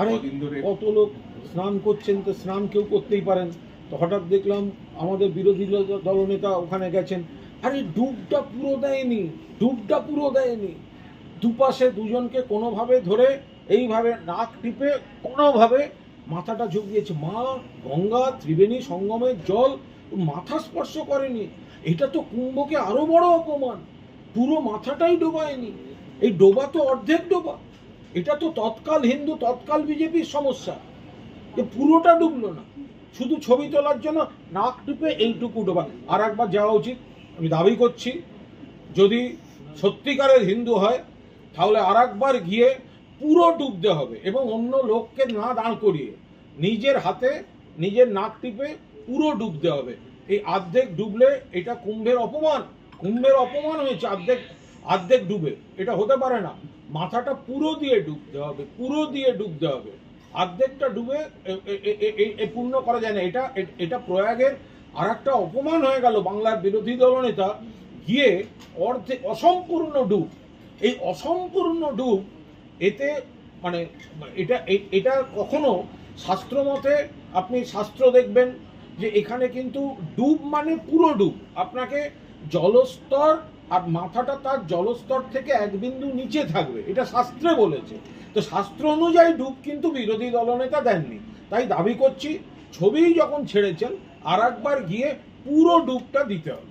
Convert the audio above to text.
আরে কত লোক স্নান করছেন তো স্নান কেউ করতেই পারেন। তো হঠাৎ দেখলাম আমাদের বিরোধী দল- দলনেতা ওখানে গেছেন। আরে ডুবটা পুরো দেয়নি ডুবটা পুরো দেয়নি। দুপাশে দুজনকে কোনোভাবে ধরে এইভাবে নাক টিপে কোনোভাবে মাথাটা ঝুঁকিয়েছে। মা গঙ্গা ত্রিবেণী সঙ্গমের জল মাথা স্পর্শ করেনি। এটা তো কুম্ভকে আরও বড় অপমান। পুরো মাথাটাই ডোবায়নি। এই ডোবা তো অর্ধেক ডোবা। এটা তো তৎকাল হিন্দু, তৎকাল বিজেপির সমস্যা। যে পুরোটা ডুবলো না। শুধু ছবি তোলার জন্য নাক টিপে এইটুকু ডোবা। আর একবার যাওয়া উচিত। আমি দাবি করছি, যদি সত্যিকারের হিন্দু হয়, তাহলে আর একবার গিয়ে পুরো ডুবতে হবে এবং অন্য লোককে না দাঁড় করিয়ে নিজের হাতে, নিজের নাক টিপে পুরো ডুবতে হবে। এই অর্ধেক ডুবলে এটা কুম্ভের অপমান। কুম্ভের অপমান হয়েছে অর্ধেক অর্ধেক ডুবে। এটা হতে পারে না। মাথাটা পুরো দিয়ে ডুবতে হবে, পুরো দিয়ে ডুবতে হবে। অর্ধেকটা ডুবে পূর্ণ করা যায় না। এটা এটা প্রয়াগের আর একটা অপমান হয়ে গেল বাংলার বিরোধী দলনেতা গিয়ে অর্ধে, অসম্পূর্ণ ডুব। এই অসম্পূর্ণ ডুব, এতে মানে এটা এটা কখনো শাস্ত্রমতে আপনি শাস্ত্র দেখবেন যে এখানে কিন্তু ডুব মানে পুরো ডুব। আপনাকে জলস্তর আর মাথাটা তার জলস্তর থেকে এক বিন্দু নিচে থাকবে, এটা শাস্ত্রে বলেছে। তো শাস্ত্র অনুযায়ী ডুব কিন্তু বিরোধী দলনেতা দেননি। তাই দাবি করছি ছবি যখন ছেড়েছেন আর একবার গিয়ে পুরো ডুবটা দিতে হবে।